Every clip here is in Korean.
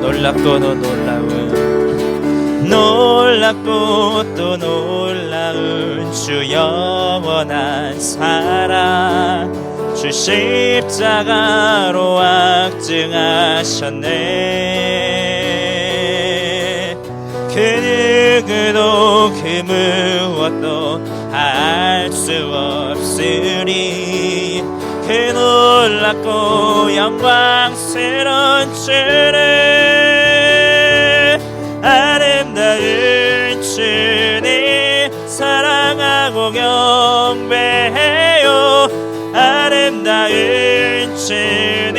놀랍고 또 놀라운 놀랍고 또 놀라운 주 영원한 사랑 주 십자가로 확증하셨네. 그 누구도 그 무엇도 할 수 없으리 그 놀랍고 영광스러운 주를 아름다운 주님 사랑하고 경배해 주님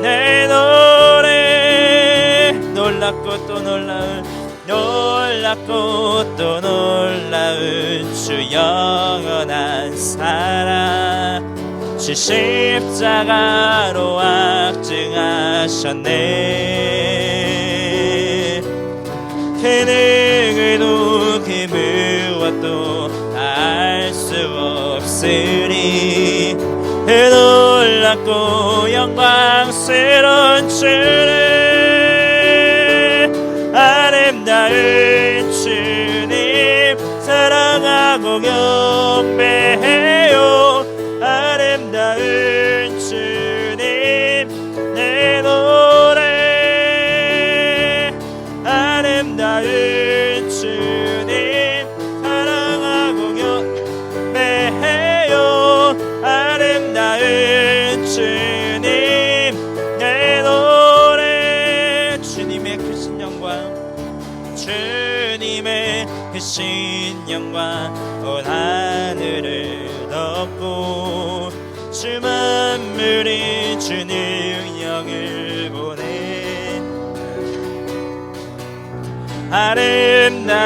내 노래 놀랍고 또 놀라운 놀랍고 또 놀라운 주 영원한 사랑. 주 십자가로 확증하셨네. 그 누구도 그 무엇도 알수 없으리. 그 놀랍고 영광스러운 주를 아름다운 주님 사랑하고 경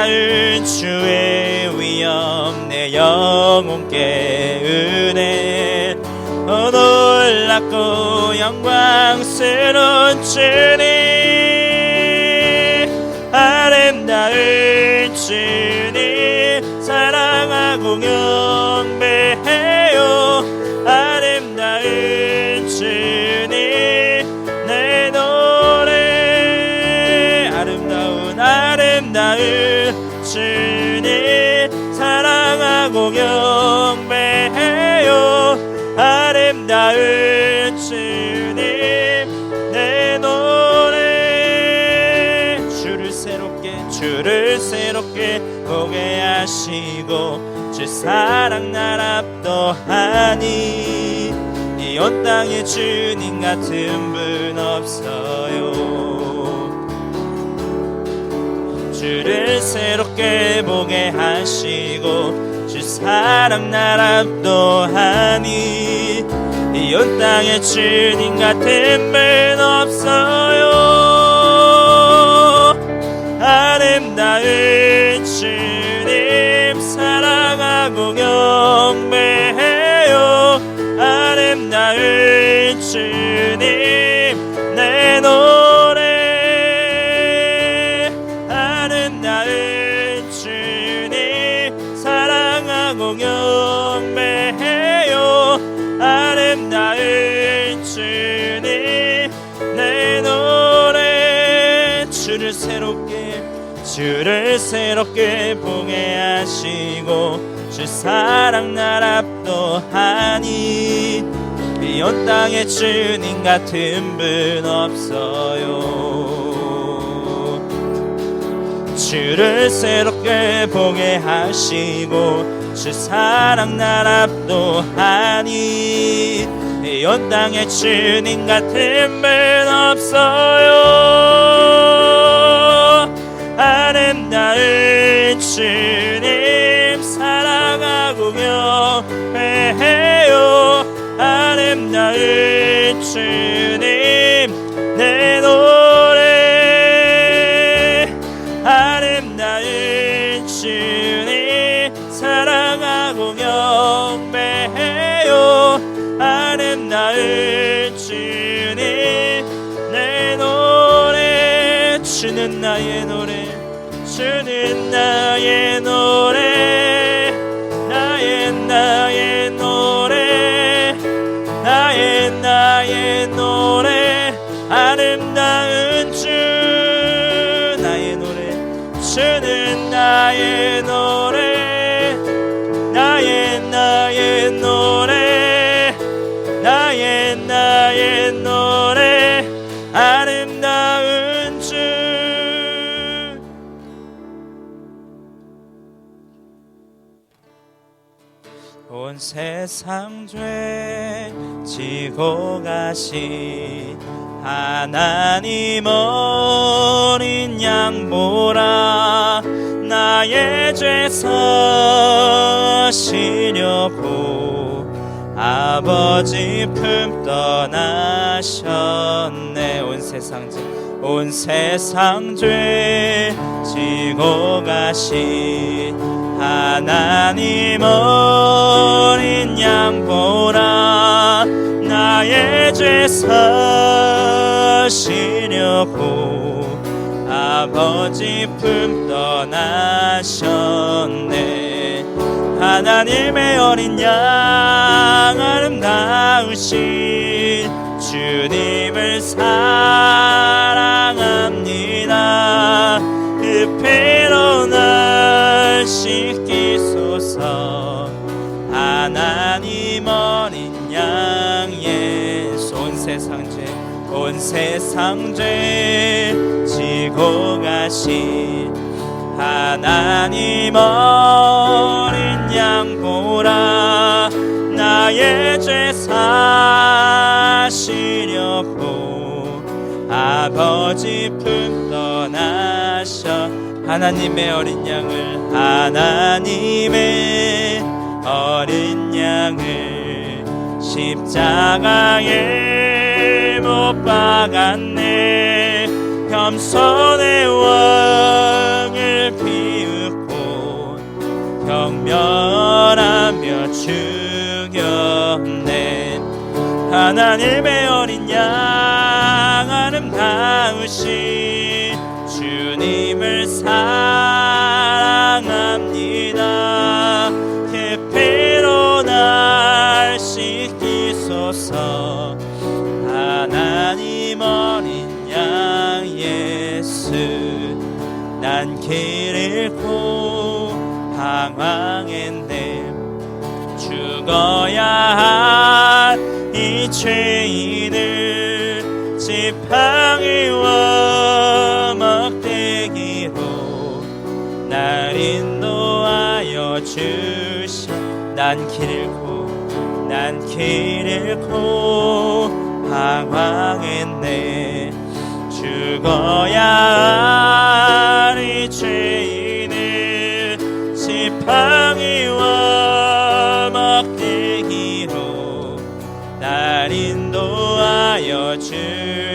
아름다운 주의 위엄 내 영혼 깨우네 어 놀랍고 영광스러운 주님. 아름다운 주님. 사랑하고 경 하시고 주 사랑 나랍도 하니 이 온 땅에 주님 같은 분 없어요. 주를 새롭게 보게 하시고 주 사랑 나랍도 하니 이 온 땅에 주님 같은 분 없어요. 아름다운 주님 내 노래 아름다운 주님 사랑하고 경배해요. 아름다운 주님 내 노래 주를 새롭게 주를 새롭게 보게 하시고 주 사랑 나랍도 하니 이 온 땅에 주님 같은 분 없어요. 주를 새롭게 보게 하시고 주 사랑 나랍도 하니 이 온 땅에 주님 같은 분 없어요. 아름다운 주님 사랑하고 경배해요 아름다운 주님 사랑하고 경배해요. 아름다운 주님 내 노래 주는 나의 노래 주는 나의 노래 온 세상 죄 지고 가신 하나님 어린 양 보라 나의 죄 서시려고 아버지 품 떠나셨네. 온 세상 죄온 세상 죄 지고 가신 하나님 어린 양 보라. 나의 죄 서시려고 아버지 품 떠나셨네. 하나님의 어린 양 아름다우신 주님을 사 세상 죄 지고 가신 하나님 어린 양 보라 나의 죄 사시려고 아버지 품 떠나셔 하나님의 어린 양을 하나님의 어린 양을 십자가에 못 박았네. 겸손의 왕을 비웃고 경멸하며 죽였네. 하나님의 어린 양 아름다우신 주님을 사랑합니다. 그날 씻기소서 방황했네. 죽어야 할 이 죄인을 지팡이와 막대기로 날 인도하여 주셔 난길 잃고 난길 잃고 방황했네. 죽어야 할 이 죄인을 지팡이와 막대기로 날 인도하여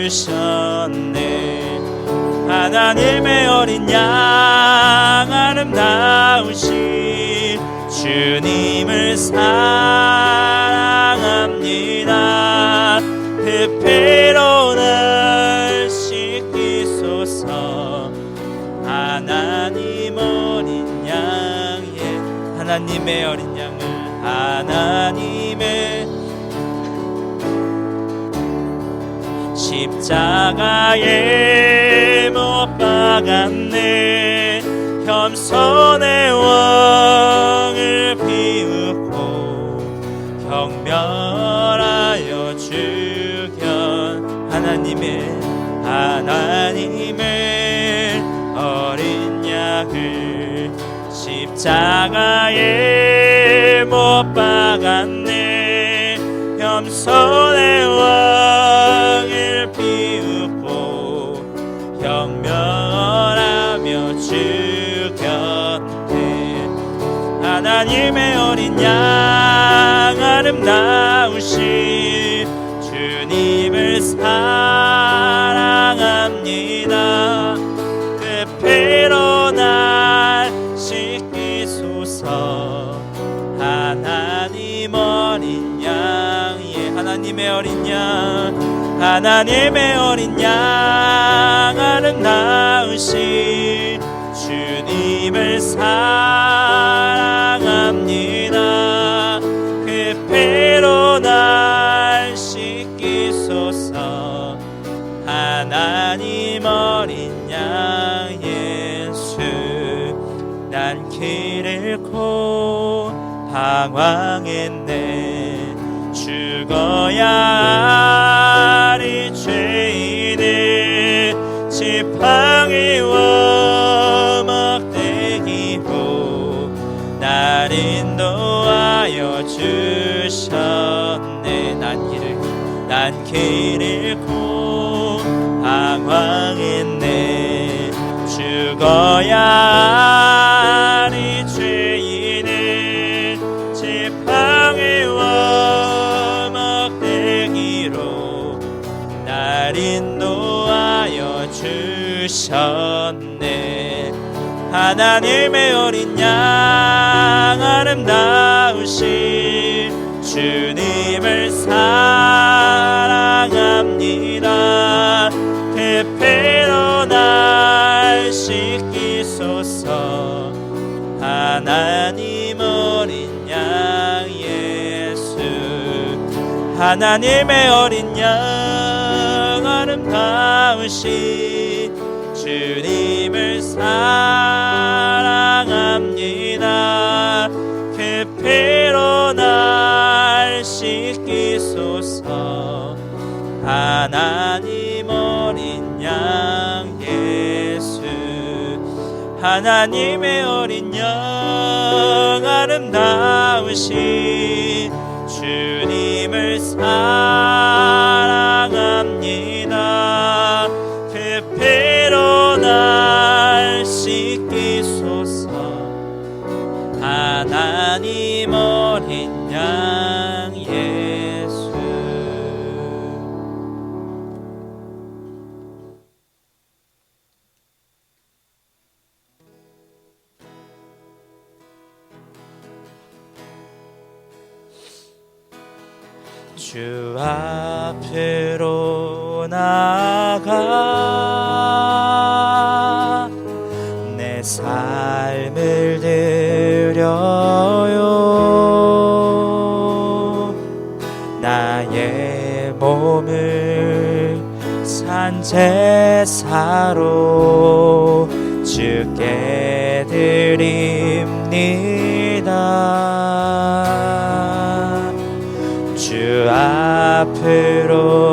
주셨네. 하나님의 어린 양 아름다우신 주님을 사랑합니다 하나님의 어린 양을 하나님의 십자가에 못 박았네. 겸손의 왕 십자가에 못 박았네. 겸손의 왕을 비웃고 경멸하며 죽였네. 하나님의 어린 양 아름다우신 주님을 사 하나님의 어린 양 아름다우신 주님을 사랑합니다. 그 배로 날 씻기소서. 하나님 어린 양 예수 난 길을 잃고 방황했네. 죽어야 하나님의 어린 양 아름다우신 주님을 사랑합니다. 그 배로 날 씻기소서. 하나님 어린 양 예수. 하나님의 어린 양 아름다우신 주님을 사랑 하나님 어린 양 예수 하나님의 어린 양 아름다우신 주님을 사랑합니다. 그 피로 날 씻기소서. 하나님 어린 양 앞으로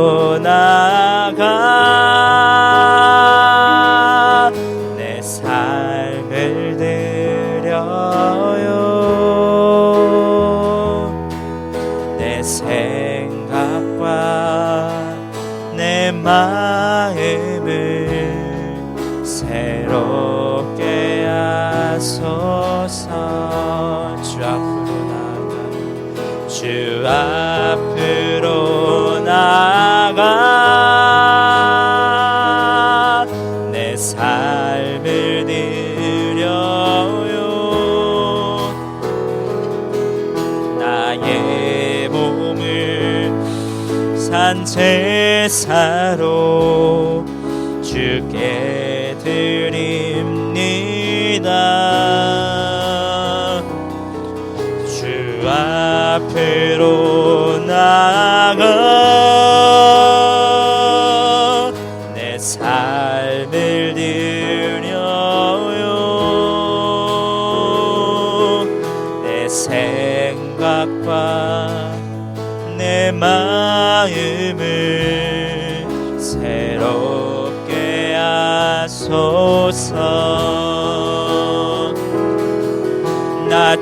산제사로 주께 드립니다. 주 앞으로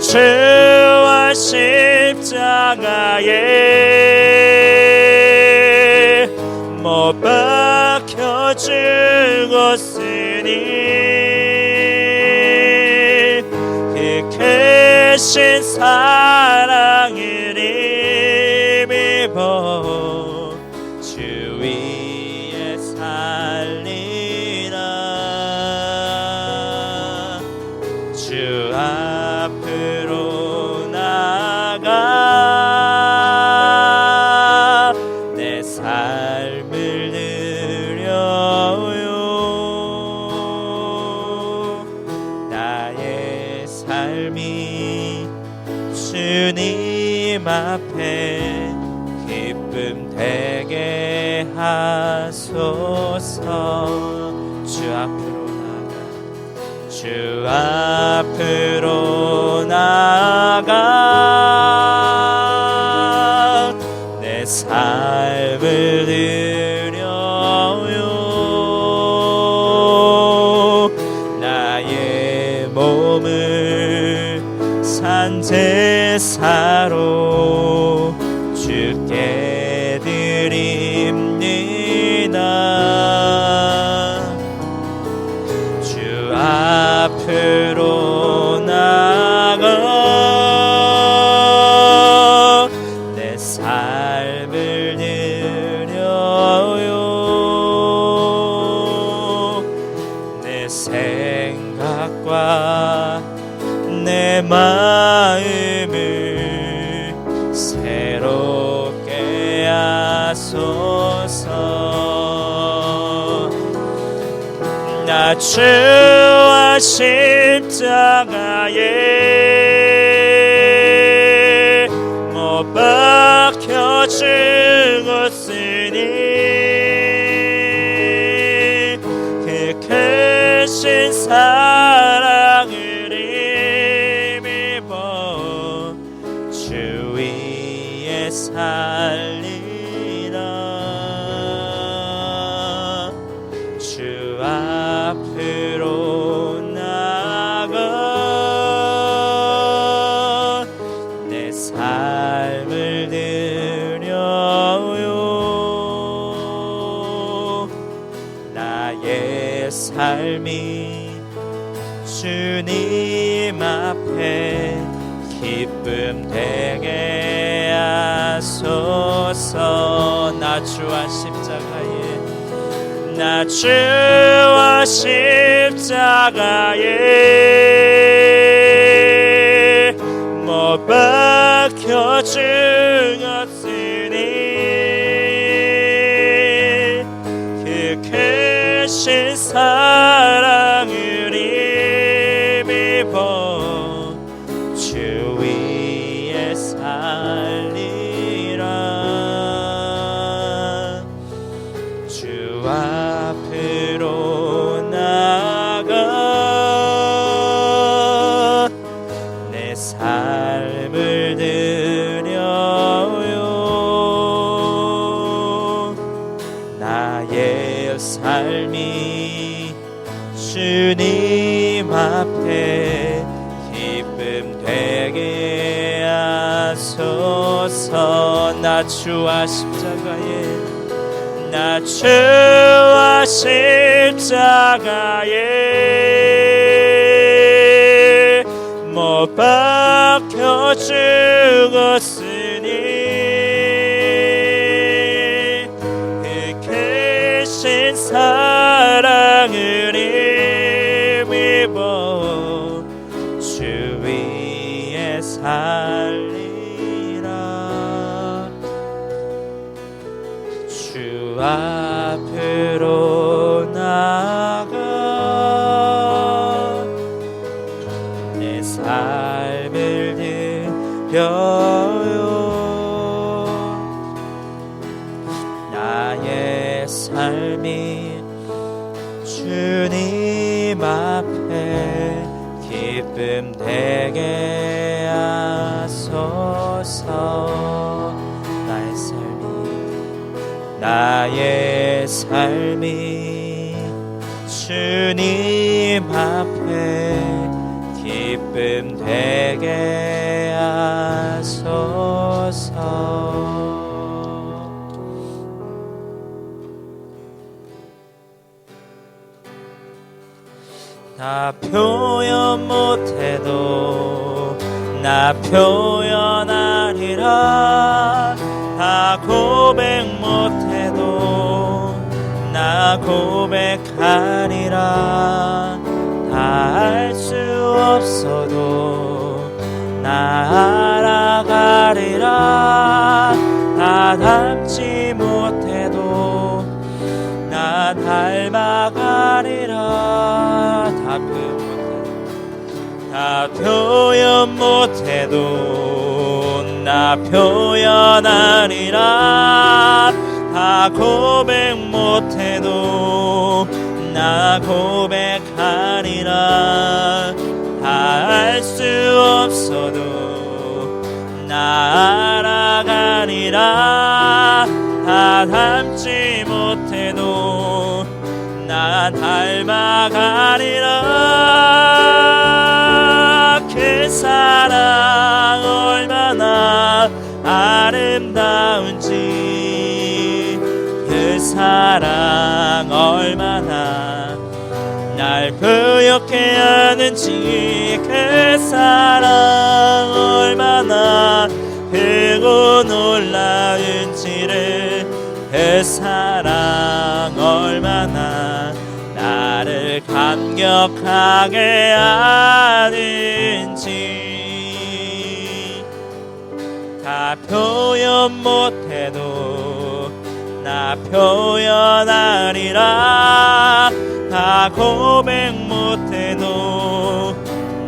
나 주와 십자가에 못 박혀 죽었으니 그 크신 사랑을 앞으로 나가 내 삶을 드려요. 나의 몸을 산 제사 새롭게 하소서. 나 주와 십자가에 못 박혀 죽 삶이 주님 앞에 기쁨 되게 하소서. 나 주와 십자가에 나 주와 십자가에 못 박혀 죽었으니 그 크신 나 주와 십자가에 나 주와 십자가에 못 박혀 죽었으니 그 크신 사랑을 힘입어 주 위에 살 삶이 주님 앞에 기쁨 되게 하소서. 다 표현 못해도 나 표현하리라 다 고백 나 고백하리라. 다 알 수 없어도 나 알아가리라. 다 담지 못해도 닮아가리라. 다 표현 못해. 다 표현 못해도 나 표현하리라. 다 고백 못해도 나 고백하리라. 다 알 수 없어도 나 알아가리라. 다 닮지 못해도 나 닮아가리라. 그 사랑 얼마나 아름다운지. 그 사랑 얼마나 날 부욕해 하는지 그 사랑 얼마나 크고 놀라운지를 그 사랑 얼마나 나를 감격하게 하는지. 다 표현 못해도 나 표현하리라 다 고백 못해도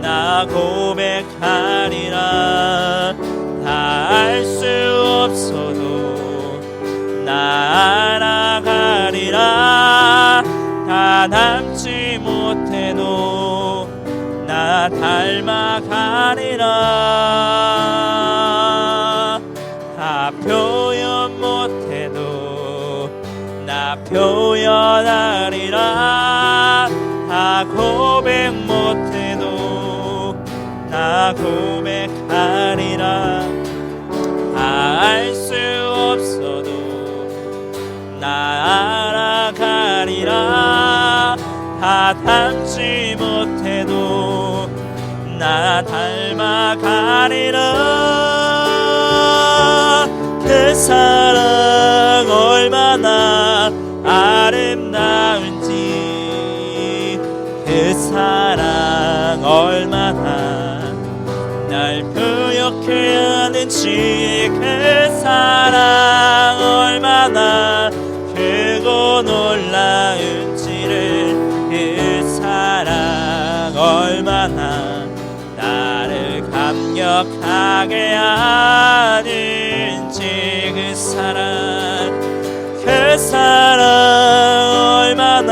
나 고백하리라. 다 알 수 없어도 나 알아가리라. 다 닮지 못해도 나 닮아가리라 나 고백하리라 다알수 없어도 나 알아가리라. 다 닮지 못해도 나 닮아가리라. 그 사랑 사랑 얼마나 크고 놀라운지를 그 사랑 얼마나 나를 감격하게 하는지 그 사랑 그 사랑 얼마나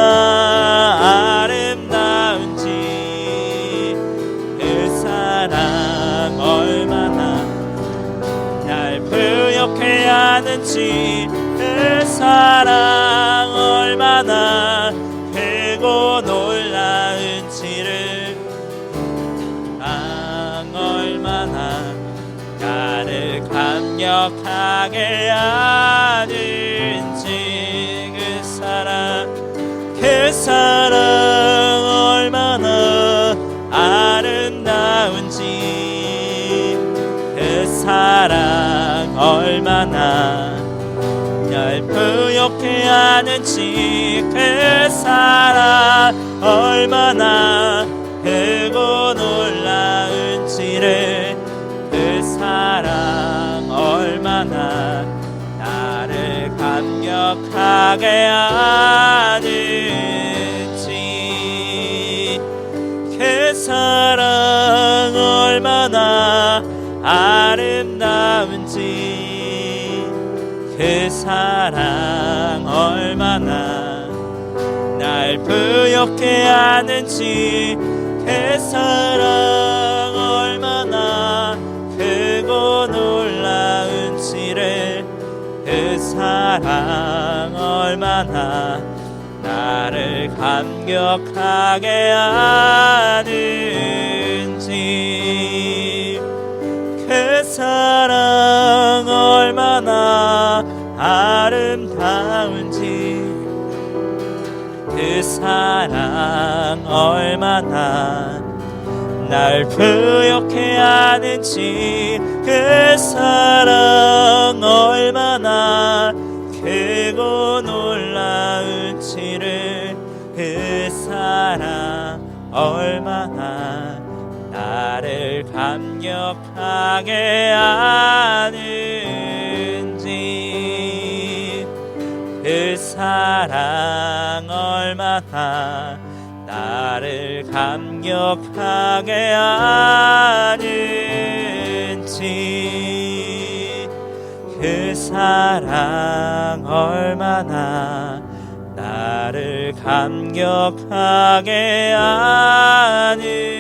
사랑 얼마나 크고 놀라운지를. 사랑 얼마나 나를 감격하게 하는지. 그 사랑 그 사랑 얼마나 아름다운지. 그 사랑 얼마나 날 부욕해 하는지 그 사랑 얼마나 크고 놀라운지를 그 사랑 얼마나 나를 감격하게 하는지. 그 사랑 그 사랑 얼마나 날 부욕해 하는지 그 사랑 얼마나 크고 놀라운지를 그 사랑 얼마나 나를 감격하게 하는지 그 사랑 얼마나 아름다운지 그 사랑 얼마나 날 부욕해 하는지 그 사랑 얼마나 크고 놀라운지를 그 사랑 얼마나 나를 감격하게 하는 사랑 얼마나 나를 감격하게 하는지. 그 사랑 얼마나 나를 감격하게 하는지